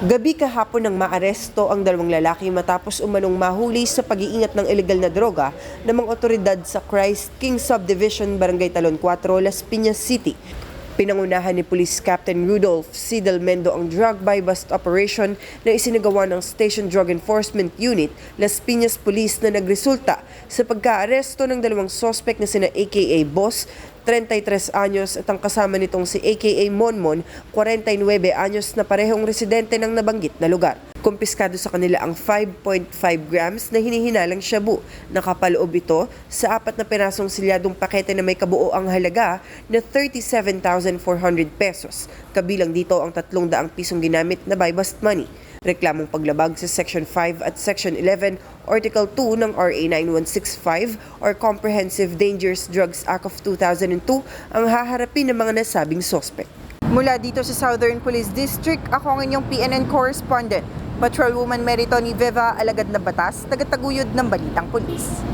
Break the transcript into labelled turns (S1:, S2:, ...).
S1: Gabi kahapon nang maaresto ang dalawang lalaki matapos umanong mahuli sa pag-iingat ng ilegal na droga ng mga otoridad sa Christ King Subdivision, Barangay Talon 4, Las Piñas City. Pinangunahan ni Police Captain Rudolph C. Del Mendo ang drug buy bust operation na isinagawa ng Station Drug Enforcement Unit, Las Piñas Police na nagresulta sa pagkaaresto ng dalawang sospek na sina AKA Boss 33 anyos at ang kasama nitong si AKA Monmon, 49 anyos na parehong residente ng nabanggit na lugar. Kumpiskado sa kanila ang 5.5 grams na hinihinalang shabu. Nakapaloob ito sa apat na pirasong silyadong pakete na may kabuo ang halaga na 37,400 pesos. Kabilang dito ang 300 pisong ginamit na buy bust money. Reklamong paglabag sa Section 5 at Section 11, Article 2 ng RA 9165 or Comprehensive Dangerous Drugs Act of 2002 ang haharapin ng mga nasabing sospek.
S2: Mula dito sa Southern Police District, ako ang inyong PNN correspondent, Patrolwoman Meritoni Viva Alagad na Batas, tagataguyod ng Balitang Pulis.